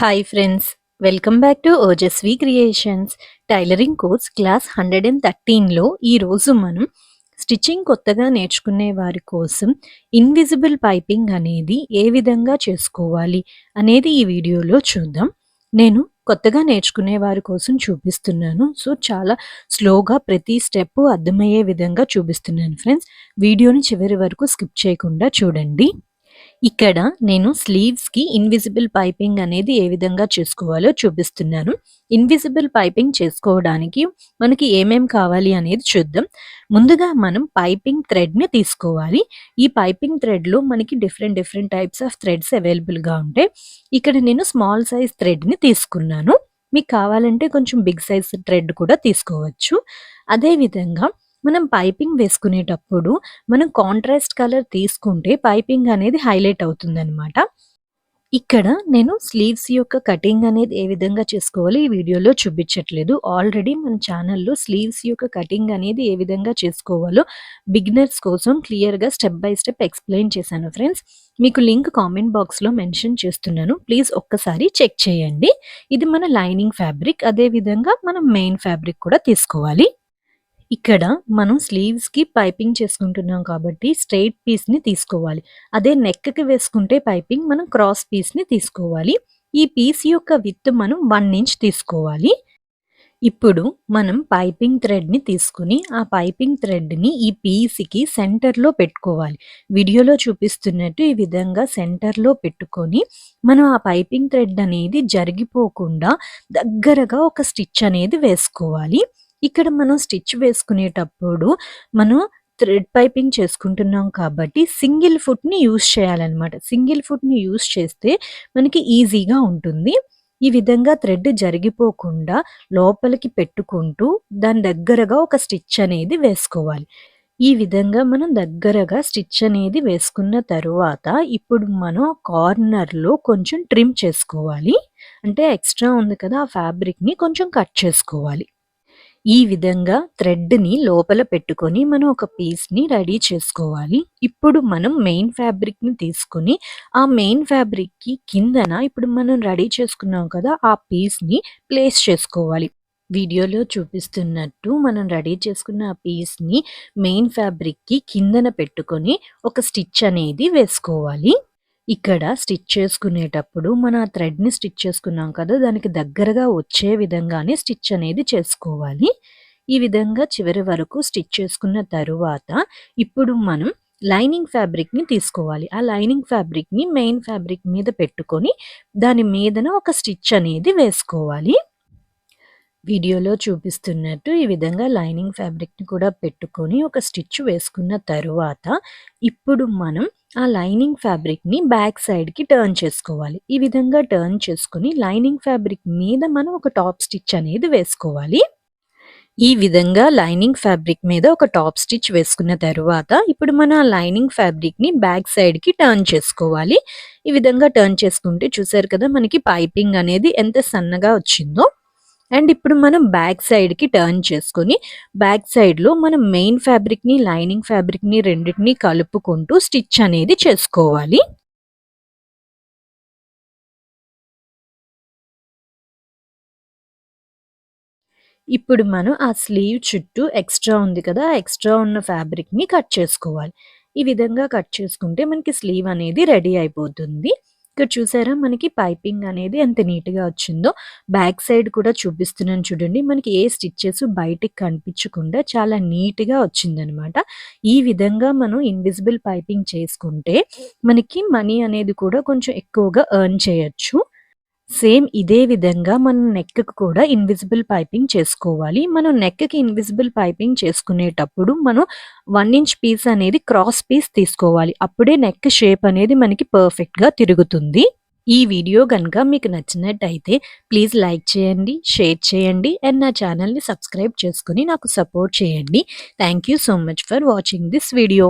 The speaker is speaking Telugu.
Hi friends welcome back to Ojaswi creations tailoring course class hundred and థర్టీన్లో ఈరోజు మనం స్టిచ్చింగ్ కొత్తగా నేర్చుకునే వారి కోసం ఇన్విజిబుల్ పైపింగ్ అనేది ఏ విధంగా చేసుకోవాలి అనేది ఈ వీడియోలో చూద్దాం. నేను కొత్తగా నేర్చుకునే వారి కోసం చూపిస్తున్నాను. సో చాలా స్లోగా ప్రతి స్టెప్ అర్థమయ్యే విధంగా చూపిస్తున్నాను ఫ్రెండ్స్ వీడియోని చివరి వరకు స్కిప్ చేయకుండా చూడండి. ఇక్కడ నేను స్లీవ్స్‌కి ఇన్విజిబుల్ పైపింగ్ అనేది ఏ విధంగా చేసుకోవాలో చూపిస్తున్నాను. ఇన్విజిబుల్ పైపింగ్ చేసుకోవడానికి మనకి ఏమేం కావాలి అనేది చూద్దాం. ముందుగా మనం పైపింగ్ థ్రెడ్‌ని తీసుకోవాలి. ఈ పైపింగ్ థ్రెడ్‌లో మనకి different different types of threads అవైలబుల్‌గా ఉంటాయి. ఇక్కడ నేను స్మాల్ సైజ్ థ్రెడ్‌ని తీసుకున్నాను. మీకు కావాలంటే కొంచెం బిగ్ సైజ్ థ్రెడ్ కూడా తీసుకోవచ్చు. అదేవిధంగా మనం పైపింగ్ వేసుకునేటప్పుడు మనం కాంట్రాస్ట్ కలర్ తీసుకుంటే పైపింగ్ అనేది హైలైట్ అవుతుందన్నమాట ఇక్కడ నేను స్లీవ్స్ యొక్క కటింగ్ అనేది ఏ విధంగా చేసుకోవాలి ఈ వీడియోలో చూపించట్లేదు. ఆల్రెడీ మన ఛానల్‌లో స్లీవ్స్ యొక్క కటింగ్ అనేది ఏ విధంగా చేసుకోవాలో బిగినర్స్ కోసం క్లియర్‌గా స్టెప్ బై స్టెప్ ఎక్స్‌ప్లెయిన్ చేశాను ఫ్రెండ్స్. మీకు లింక్ కామెంట్ బాక్స్‌లో మెన్షన్ చేస్తున్నాను. ప్లీజ్ ఒక్కసారి చెక్ చేయండి. ఇది మన లైనింగ్ ఫ్యాబ్రిక్. అదే విధంగా మనం మెయిన్ ఫ్యాబ్రిక్ కూడా తీసుకోవాలి. ఇక్కడ మనం స్లీవ్స్‌కి పైపింగ్ చేసుకుంటున్నాం కాబట్టి స్ట్రెయిట్ పీస్‌ని తీసుకోవాలి. అదే నెక్‌కి వేసుకుంటే పైపింగ్ మనం క్రాస్ పీస్‌ని తీసుకోవాలి. ఈ పీస్ యొక్క విత్ మనం వన్ ఇంచ్ తీసుకోవాలి. ఇప్పుడు మనం పైపింగ్ థ్రెడ్‌ని తీసుకొని ఆ పైపింగ్ థ్రెడ్‌ని ఈ పీస్‌కి సెంటర్‌లో పెట్టుకోవాలి. వీడియోలో చూపిస్తున్నట్టు ఈ విధంగా సెంటర్‌లో పెట్టుకొని మనం ఆ పైపింగ్ థ్రెడ్ అనేది జరిగిపోకుండా దగ్గరగా ఒక స్టిచ్ అనేది వేసుకోవాలి. ఇక్కడ మనం స్టిచ్ వేసుకునేటప్పుడు మనం థ్రెడ్ పైపింగ్ చేసుకుంటున్నాం కాబట్టి సింగిల్ ఫుట్‌ని యూస్ చేయాలన్నమాట సింగిల్ ఫుట్‌ని యూజ్ చేస్తే మనకి ఈజీగా ఉంటుంది. ఈ విధంగా థ్రెడ్ జరిగిపోకుండా లోపలికి పెట్టుకుంటూ దాని దగ్గరగా ఒక స్టిచ్ అనేది వేసుకోవాలి. ఈ విధంగా మనం దగ్గరగా స్టిచ్ అనేది వేసుకున్న తరువాత ఇప్పుడు మనం కార్నర్‌లో కొంచెం ట్రిమ్ చేసుకోవాలి. అంటే ఎక్స్ట్రా ఉంది కదా! ఆ ఫ్యాబ్రిక్‌ని కొంచెం కట్ చేసుకోవాలి. ఈ విధంగా థ్రెడ్‌ని లోపల పెట్టుకొని మనం ఒక పీస్‌ని రెడీ చేసుకోవాలి. ఇప్పుడు మనం మెయిన్ ఫ్యాబ్రిక్‌ని తీసుకొని ఆ మెయిన్ ఫ్యాబ్రిక్‌కి కిందన ఇప్పుడు మనం రెడీ చేసుకున్నాం కదా! ఆ పీస్‌ని ప్లేస్ చేసుకోవాలి. వీడియోలో చూపిస్తున్నట్టు మనం రెడీ చేసుకున్న ఆ పీస్‌ని మెయిన్ ఫ్యాబ్రిక్‌కి కిందన పెట్టుకొని ఒక స్టిచ్ అనేది వేసుకోవాలి. ఇక్కడ స్టిచ్ చేసుకునేటప్పుడు మన థ్రెడ్‌ని స్టిచ్ చేసుకున్నాం కదా! దానికి దగ్గరగా వచ్చే విధంగానే స్టిచ్ అనేది చేసుకోవాలి. ఈ విధంగా చివరి వరకు స్టిచ్ చేసుకున్న తరువాత ఇప్పుడు మనం లైనింగ్ ఫ్యాబ్రిక్‌ని తీసుకోవాలి. ఆ లైనింగ్ ఫ్యాబ్రిక్‌ని మెయిన్ ఫ్యాబ్రిక్ మీద పెట్టుకొని దాని మీదన ఒక స్టిచ్ అనేది వేసుకోవాలి. వీడియోలో చూపిస్తున్నట్టు ఈ విధంగా లైనింగ్ ఫ్యాబ్రిక్‌ని కూడా పెట్టుకొని ఒక స్టిచ్ వేసుకున్న తరువాత ఇప్పుడు మనం ఆ లైనింగ్ ఫ్యాబ్రిక్‌ని బ్యాక్ సైడ్‌కి టర్న్ చేసుకోవాలి. ఈ విధంగా టర్న్ చేసుకొని లైనింగ్ ఫ్యాబ్రిక్ మీద మనం ఒక టాప్ స్టిచ్ అనేది వేసుకోవాలి. ఈ విధంగా లైనింగ్ ఫ్యాబ్రిక్ మీద ఒక టాప్ స్టిచ్ వేసుకున్న తరువాత ఇప్పుడు మనం ఆ లైనింగ్ ఫ్యాబ్రిక్‌ని బ్యాక్ సైడ్‌కి టర్న్ చేసుకోవాలి. ఈ విధంగా టర్న్ చేసుకుంటే చూసారు కదా! మనకి పైపింగ్ అనేది ఎంత సన్నగా వచ్చిందో. అండ్ ఇప్పుడు మనం బ్యాక్ సైడ్‌కి టర్న్ చేసుకొని బ్యాక్ సైడ్‌లో మనం మెయిన్ ఫ్యాబ్రిక్‌ని, లైనింగ్ ఫ్యాబ్రిక్‌ని రెండింటిని కలుపుకుంటూ స్టిచ్ అనేది చేసుకోవాలి. ఇప్పుడు మనం ఆ స్లీవ్ చుట్టూ ఎక్స్ట్రా ఉంది కదా! ఆ ఎక్స్ట్రా ఉన్న ఫ్యాబ్రిక్‌ని కట్ చేసుకోవాలి. ఈ విధంగా కట్ చేసుకుంటే మనకి స్లీవ్ అనేది రెడీ అయిపోతుంది. ఇక్కడ చూసారా మనకి పైపింగ్ అనేది ఎంత నీట్‌గా వచ్చిందో. బ్యాక్ సైడ్ కూడా చూపిస్తున్నాను చూడండి. మనకి ఏ స్టిచెస్ బయటికి కనిపించకుండా చాలా నీట్‌గా వచ్చిందనమాట. ఈ విధంగా మనం ఇన్విజిబుల్ పైపింగ్ చేసుకుంటే మనకి మనీ అనేది కూడా కొంచెం ఎక్కువగా ఎర్న్ చేయొచ్చు. సేమ్ ఇదే విధంగా మనం నెక్‌కి కూడా ఇన్విజిబుల్ పైపింగ్ చేసుకోవాలి. మనం నెక్‌కి ఇన్విజిబుల్ పైపింగ్ చేసుకునేటప్పుడు మనం వన్ ఇంచ్ పీస్ అనేది క్రాస్ పీస్ తీసుకోవాలి. అప్పుడే నెక్ షేప్ అనేది మనకి పర్ఫెక్ట్‌గా తిరుగుతుంది. ఈ వీడియో కనుక మీకు నచ్చినట్టయితే ప్లీజ్ లైక్ చేయండి, షేర్ చేయండి అండ్ నా ఛానల్‌ని సబ్స్క్రైబ్ చేసుకుని నాకు సపోర్ట్ చేయండి. Thank you so much for watching this video.